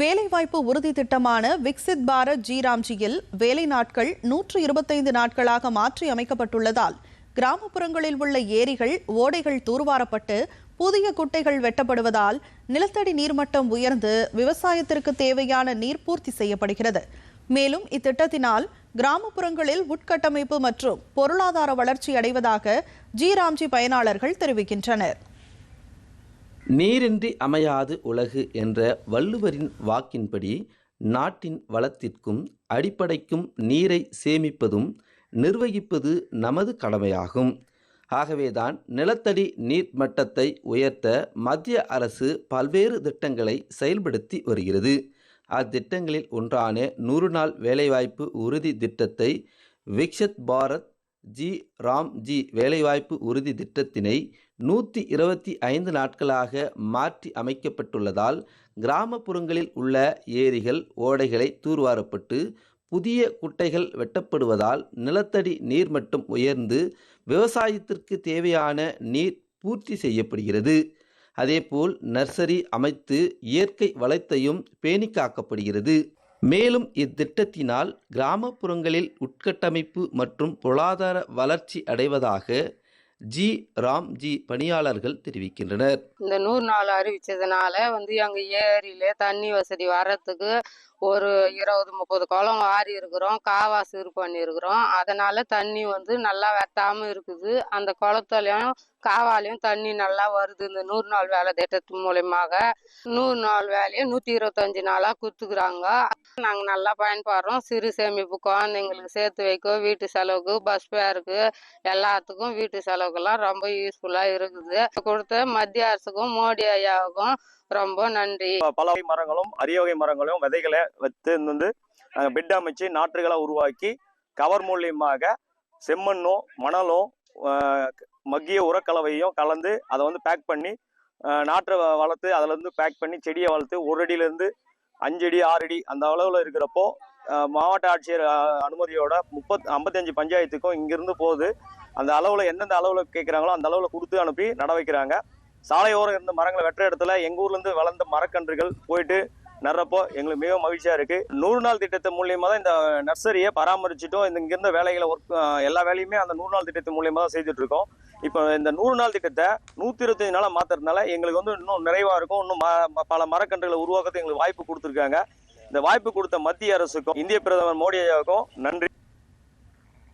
வேலைவாய்ப்பு உறுதி திட்டமான விக்சித் பாரத் ஜிராம்ஜியில் வேலை நாட்கள் நூற்று இருபத்தைந்து நாட்களாக மாற்றி அமைக்கப்பட்டுள்ளதால் கிராமப்புறங்களில் உள்ள ஏரிகள் ஓடைகள் தூர்வாரப்பட்டு புதிய குட்டைகள் வெட்டப்படுவதால் நிலத்தடி நீர்மட்டம் உயர்ந்து விவசாயத்திற்கு தேவையான நீர் பூர்த்தி செய்யப்படுகிறது. மேலும் இத்திட்டத்தினால் கிராமப்புறங்களில் உட்கட்டமைப்பு மற்றும் பொருளாதார வளர்ச்சி அடைவதாக ஜிராம்ஜி பயனாளர்கள் தெரிவிக்கின்றனர். நீரின்றி அமையாது உலகு என்ற வள்ளுவரின் வாக்கின்படி நாட்டின் வளத்திற்கும் அடிப்படைக்கும் நீரை சேமிப்பதும் நிர்வகிப்பது நமது கடமையாகும். ஆகவேதான் நிலத்தடி நீர் மட்டத்தை உயர்த்த மத்திய அரசு பல்வேறு திட்டங்களை செயல்படுத்தி வருகிறது. அத்திட்டங்களில் ஒன்றான நூறு நாள் வேலைவாய்ப்பு உறுதி திட்டத்தை விக்ஷத் பாரத் ஜி. ராம்ஜி வேலைவாய்ப்பு உறுதி திட்டத்தினை நூற்றி இருபத்தி ஐந்து நாட்களாக மாற்றி அமைக்கப்பட்டுள்ளதால் கிராமப்புறங்களில் உள்ள ஏரிகள் ஓடைகளை தூர்வாரப்பட்டு புதிய குட்டைகள் வெட்டப்படுவதால் நிலத்தடி நீர்மட்டம் உயர்ந்து விவசாயத்திற்கு தேவையான நீர் பூர்த்தி செய்யப்படுகிறது. அதேபோல் நர்சரி அமைத்து இயற்கை வளத்தையும் பேணி காக்கப்படுகிறது மேலும் இத்திட்டத்தினால் கிராமப்புறங்களில் உட்கட்டமைப்பு மற்றும் பொருளாதார வளர்ச்சி அடைவதாக ஜி ராம் ஜி பணியாளர்கள் தெரிவிக்கின்றனர். இந்த நூறு நாள் அறிவிச்சதுனால வந்து எங்க ஏரியில தண்ணி வசதி வர்றதுக்கு ஒரு இருபது முப்பது குளம் வாரி இருக்கிறோம் காவா சீர் பண்ணியிருக்கிறோம். அதனால தண்ணி வந்து நல்லா வத்தாம இருக்குது. அந்த குளத்துலையும் காவாலையும் தண்ணி நல்லா வருது. இந்த நூறு நாள் வேலை திட்டத்து மூலியமாக. நூறு நாள் வேலையை நூற்றி இருபத்தஞ்சு நாளாக குத்துக்குறாங்க. நாங்கள் நல்லா பயன்படுறோம். சிறு சேமிப்பு குழந்தைங்களுக்கு சேர்த்து வைக்க வீட்டு செலவுக்கு பஸ் ஃபேருக்கு எல்லாத்துக்கும் வீட்டு செலவுக்கெல்லாம் ரொம்ப யூஸ்ஃபுல்லாக இருக்குது. கொடுத்த மத்திய அரசுக்கும் மோடி ஐயாவுக்கும் ரொம்ப நன்றி. பல வகை மரங்களும் அரிய வகை மரங்களும் விதைகளை வைத்து வந்து நாங்கள் பெட் அமைச்சு நாற்றுகளை உருவாக்கி கவர் மூலியமாக செம்மண்ணும் மணலும் மக்கிய உரக்கலவையும் கலந்து அதை வந்து பேக் பண்ணி நாற்றை வ- வளர்த்து அதுலேருந்து பேக் பண்ணி செடியை வளர்த்து ஒரு அடியிலேருந்து அஞ்சு அடி ஆறு அடி அந்த அளவில் இருக்கிறப்போ மாவட்ட ஆட்சியர் அனுமதியோட முப்பத் ஐம்பத்தஞ்சு பஞ்சாயத்துக்கும் இங்கிருந்து போகுது அந்த அளவில் எந்தெந்த அளவில் கேட்குறாங்களோ அந்த அளவில் கொடுத்து அனுப்பி நட வைக்கிறாங்க. சாலையோரம் இருந்த மரங்களை வெட்டுற இடத்துல எங்கள் ஊர்லேருந்து வளர்ந்த மரக்கன்றுகள் போயிட்டு நடுறப்போ எங்களுக்கு மிகவும் மகிழ்ச்சியா இருக்கு. நூறு நாள் திட்டத்து மூலியமா தான் இந்த நர்சரியை பராமரிச்சுட்டும். இந்த இங்கிருந்த வேலைகளை ஒர்க் எல்லா வேலையுமே அந்த நூறு நாள் திட்டத்து மூலியமா தான் செய்துட்டு இருக்கோம் இப்போ இந்த நூறு நாள் திட்டத்தை நூத்தி இருபத்தஞ்சு நாளாக மாத்துறதுனால எங்களுக்கு வந்து இன்னும் நிறைவா இருக்கும். இன்னும் ம- பல மரக்கன்றுகளை உருவாக்குறது எங்களுக்கு வாய்ப்பு கொடுத்துருக்காங்க. இந்த வாய்ப்பு கொடுத்த மத்திய அரசுக்கும் இந்திய பிரதமர் மோடி ஐயாவுக்கும் நன்றி.